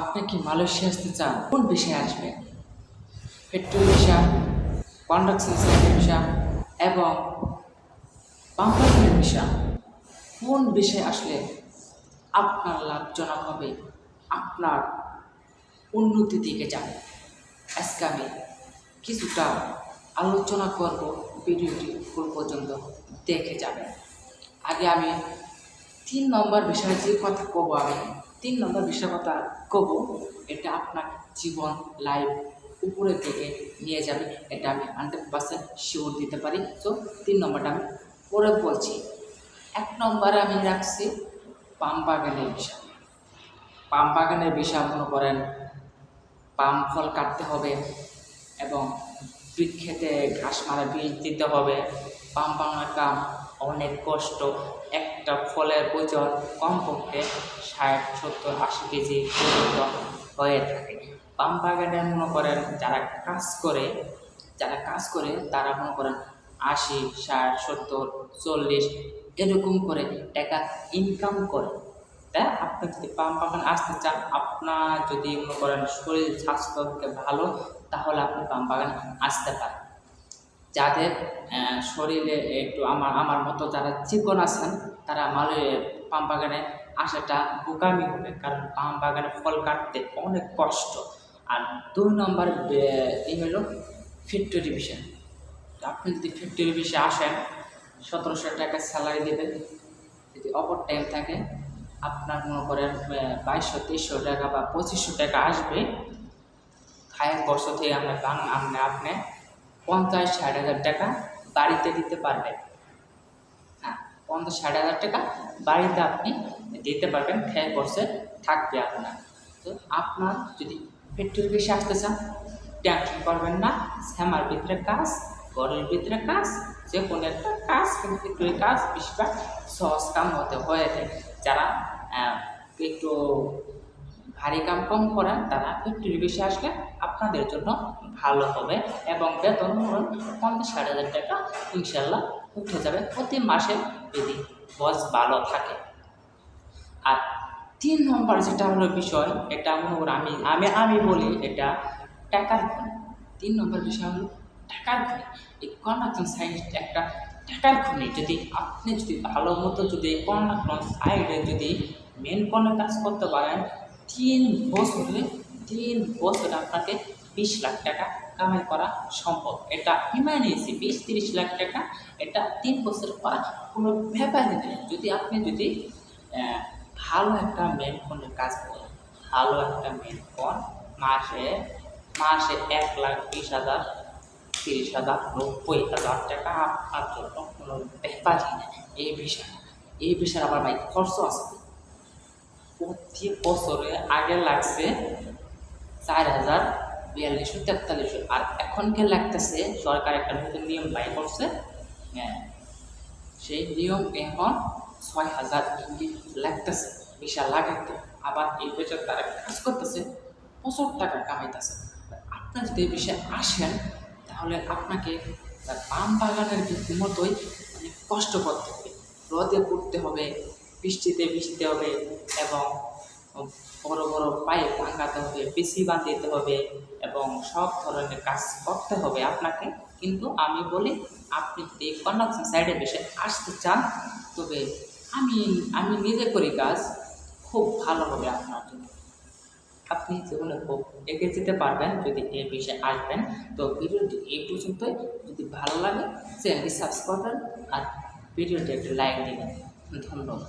আপনি কি মালয়েশিয়া আসতে চান? কোন বিষয়ে আসবেন পেট্রোল ভিসা, কন্ডাকশন সাইটের ভিসা এবং পাম্পারের ভিসা। কোন বিষয়ে আসলে আপনার লাভজনক হবে? আপনার উন্নতি দিকে যাবে। আজকে আমি কিছুটা আলোচনা করব, ভিডিওটি ফুল পর্যন্ত দেখে যাবেন। আগে আমি তিন নম্বর বিষয়ে যে কথা কব আমি, তিন নম্বর বিষয়ের কথা কব, এটা আপনার জীবন লাইফ উপরের দিকে নিয়ে যাবে, এটা আমি হান্ড্রেড পার্সেন্ট শিওর দিতে পারি। তো তিন নম্বরটা আমি পরে বলছি। এক নম্বরে আমি রাখছি পাম বাগানের বিষয়। পাম বাগানের বিষয় মনে করেন, পাম ফল কাটতে হবে এবং বৃক্ষেতে ঘাস মারা বীজ দিতে হবে, পাম বাগানের কাম অনেক কষ্ট। একটা ফলের ওজন কমপক্ষে ষাট, সত্তর, আশি কেজি পর্যন্ত হয়ে থাকে। পাম বাগানে মনে করেন যারা কাজ করে, যারা কাজ করে তারা মনে করেন আশি, ষাট, সত্তর, চল্লিশ এরকম করে টাকা ইনকাম করে। তাই আপনি যদি পাম বাগান আসতে চান, আপনার যদি মনে করেন শরীর স্বাস্থ্যকে ভালো, তাহলে আপনি পাম বাগান আসতে পারেন। যাদের শরীরে একটু আমার আমার মতো যারা চিকন আছেন, তারা মালে পাম বাগানে আসাটা বোকামি হবে। কারণ পাম বাগানে ফল কাটতে অনেক কষ্ট। আর দুই নম্বর এই হলো ফ্যাক্টরি বিষয়। আপনি যদি ফ্যাক্টরি বিষয়ে আসেন, সতেরোশো টাকা স্যালারি দেবেন। যদি অপর টাইম থাকে, আপনার মনে করেন বাইশশো, তেইশশো টাকা বা পঁচিশশো টাকা আসবে। খায়ের বছর থেকে আমরা আপনি আপনি পঞ্চাশ ষাট হাজার টাকা বাড়িতে দিতে পারবেন। হ্যাঁ পঞ্চাশ ষাট হাজার টাকা বাড়িতে আপনি দিতে পারবেন, খেয়ে বসে থাকবে আপনার। তো আপনার যদি পেট্রোল বেশি আসতে চান, টেনশন করবেন না, শ্যামার ভিতরে কাজ, ঘরের ভিতরে কাজ, যে কোনো একটা কাজ, কিন্তু পেট্রোলের কাজ বেশিরভাগ সহজ কাম হতে হয়ে থাকে। যারা একটু ভারী কাম কম করেন তারা ফ্যাক্টরি বেশি আসলে আপনাদের জন্য ভালো হবে এবং বেতন ধরুন পঞ্চাশ ষাট হাজার টাকা ইনশাল্লাহ উঠে যাবে প্রতি মাসে যদি বস ভালো থাকে। আর তিন নম্বর যেটা হলো বিষয়, এটা মনে করুন আমি আমি আমি বলি এটা টাকার খনি। তিন নম্বর বিষয় হলো টাকার খনি। এই কর্ণাটক সাইড একটা টাকার খনি। যদি আপনি যদি ভালো মতো যদি কর্ণাটক সাইডে যদি মেন কোনো কাজ করতে পারেন তিন বছরে তিন বছরে আপনাকে বিশ লাখ টাকা কামাই করা সম্ভব। এটা ইমার্জেন্সি বিশ, তিরিশ লাখ টাকা, এটা তিন বছর করা। কোনো ব্যাপারই নেই। যদি আপনি যদি ভালো একটা মেন ফোনের কাজ করেন, ভালো একটা মেন ফোন মাসে মাসে এক লাখ বিশ হাজার, তিরিশ হাজার, নব্বই হাজার টাকা আপনার জন্য কোনো ব্যাপারই নেই। এই বিষয়, এই বিষয়ে আবার ভাই খরচ আছে। প্রতি বছরে আগে লাগছে চার হাজার বিয়াল্লিশশো, তেতাল্লিশশো। আর এখনকে লাগতেছে, সরকার একটা নতুন নিয়ম বাই করছে। হ্যাঁ সেই নিয়ম এখন ছয় হাজার ইঙ্গিত লাগতেছে, বিশাল লাগাইতে। আবার এই বছর তারা কাজ করতেছে, প্রচুর টাকা কামাইতেছে। আপনার যদি বিষয়ে আসেন, তাহলে আপনাকে তার পাম বাগানের মতোই অনেক কষ্ট করতে হবে। রোদে পড়তে হবে বৃষ্টিতে ভিজতে হবে এবং বড় বড় পাইপ ভাঙাতে হবে পিসি বাঁধিতে হবে এবং সব ধরনের কাজ করতে হবে আপনাকে। কিন্তু আমি বলি, আপনি যদি কন্ডাকশন সাইডে বেশি আসতে চান, তবে আমি আমি নিজে করি কাজ, খুব ভালো হবে আপনার জন্য। আপনি জীবনে খুব এগিয়ে যেতে পারবেন যদি এই বিষয়ে আসবেন। তো ভিডিওটি এই পর্যন্তই। যদি ভালো লাগে, চ্যানেলটি সাবস্ক্রাইব করবেন আর ভিডিওটি একটু লাইক দিবেন। ধন্যবাদ।